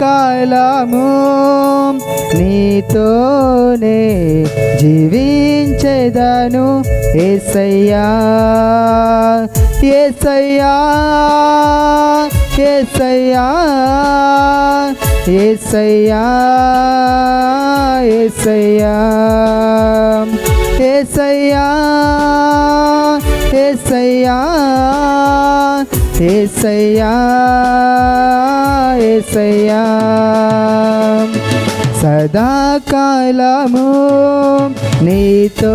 కాలము నీతోనే జీవించేదను ఏసయ్యా ఏసయ్యా ఏసయ్యా ఏసయ్యా ఏసయ్యా ఏసయ్యా ఏసయ్యా ఏసయ్యా ఏసయ్యా. సదాకాలము నీతో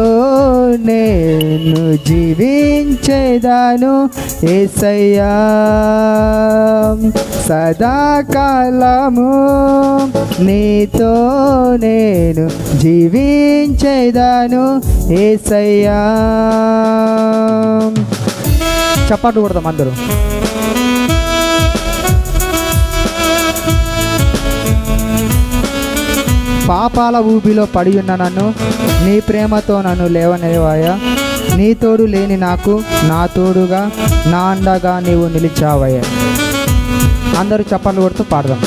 నేను జీవించేదాను ఏసయ్యా. సదాకాలము నీతో నేను జీవించేదాను ఏసయ్యా. చప్పట్లు కొడదాం అందరూ. పాపాల ఊబిలో పడి ఉన్న నన్ను నీ ప్రేమతో నన్ను లేవనేవాయా నీ తోడు లేని నాకు నా తోడుగా నా అండగా నీవు నిలిచావయ్యా. అందరూ చప్పట్లు కొడుతూ పాడదాం.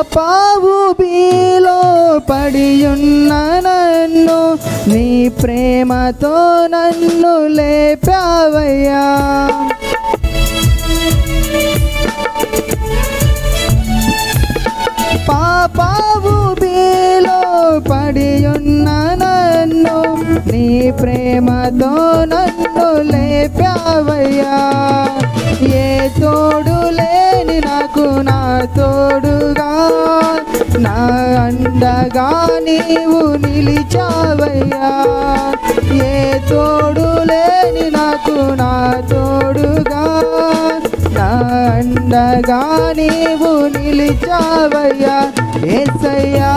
పాపావు బీలో పడియున్న నన్ను నీ ప్రేమతో నన్ను లేపావయ్యా. పాపావు బీలో పడియున్న నన్ను నీ ప్రేమతో నన్ను లేపావయ్యా. ఏ తోడు లేని నాకు నా తోడు అండగా నీవు నిలిచావయ్యా. ఏ తోడు లేని నాకు నా తోడుగా. నా అండగా నీవు నిలిచావయ్యా. ఏసయ్యా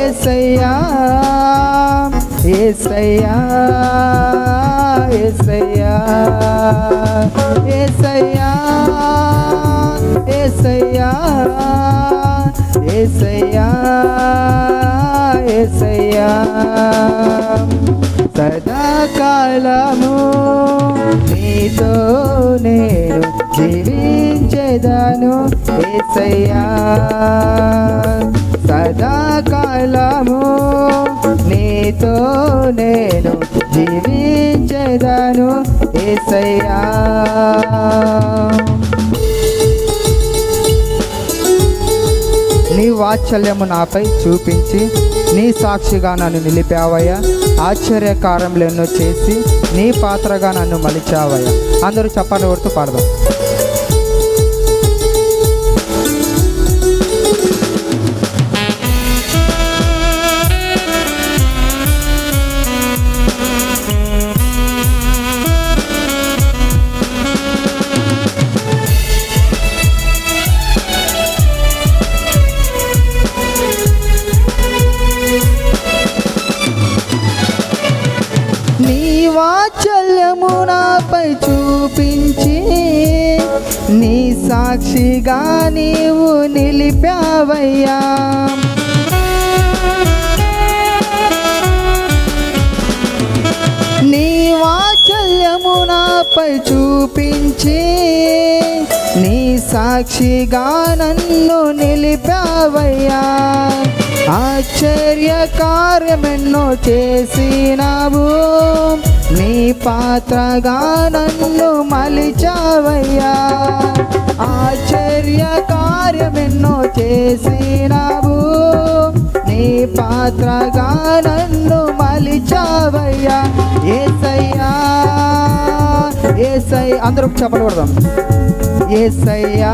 ఏసయ్యా ఏసయ్యా ఏసయ్యా ఏసయ్యా ఏసయ్యా. ఏసయ్యా ఏసయ్యా. సదాకాలము నీతో నేను జీవించేదాను ఏసయ్యా. సదాకాలము నీతో నేను జీవించేదాను ఏసయ్యా. వాత్సల్యము నాపై చూపించి నీ సాక్షిగా నన్ను నిలిపావయ్యా. ఆశ్చర్యకారములు చేసి నీ పాత్రగా నన్ను మలిచావయ్యా. అందరూ చప్పట్లు కొడుతూ పాడదాం. వాత్సల్యము నాపై చూపించి నీ సాక్షిగా నీవు నిలిపావయ్యా. నీ వాత్సల్యము నాపై చూపించి నీ సాక్షిగా నన్ను నిలిపావయ్యా. ఆశ్చర్య కార్యమెన్నో చేసినావు. నీ పాత్రగా నన్ను మలిచావయ్యా. ఆశ్చర్య కార్యమెన్నో చేసినావు. నీ పాత్రగా నన్ను మలిచావయ్యా. ఏ ఏసై అందరూ చెప్పలు కొడదాం ఏసయ్యా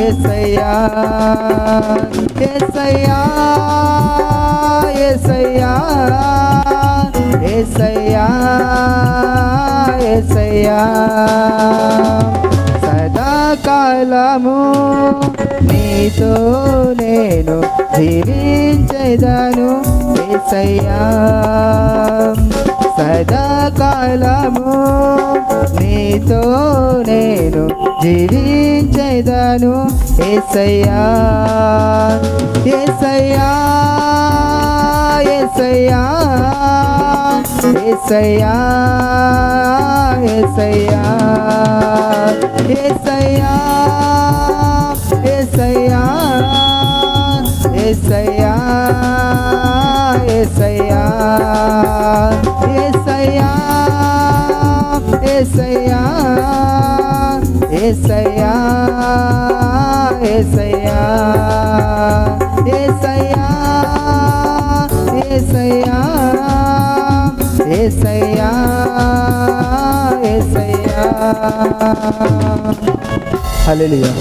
ఏసయ్యా ఏసయ్యా ఏసయ్యా ఏసయ్యా ఏసయ్యా. సదాకాలము నీతో నేను జీవించేదాను ఏసయ్యా. సదాకాలము నీతో నేను జీవించేదాను. ఎసయ్యా ఎసయ్యా ఎసయ్యా ఎసయ్యా ఎసయ్యా ఎసయ్యా ఎసయ్యా ఎసయ్యా ఎసయ్యా ఏసయ్యా ఏసయ్యా ఏసయ్యా ఏసయ్యా ఏసయ్యా ఏసయ్యా ఏసయ్యా ఏసయ్యా. హల్లెలూయా.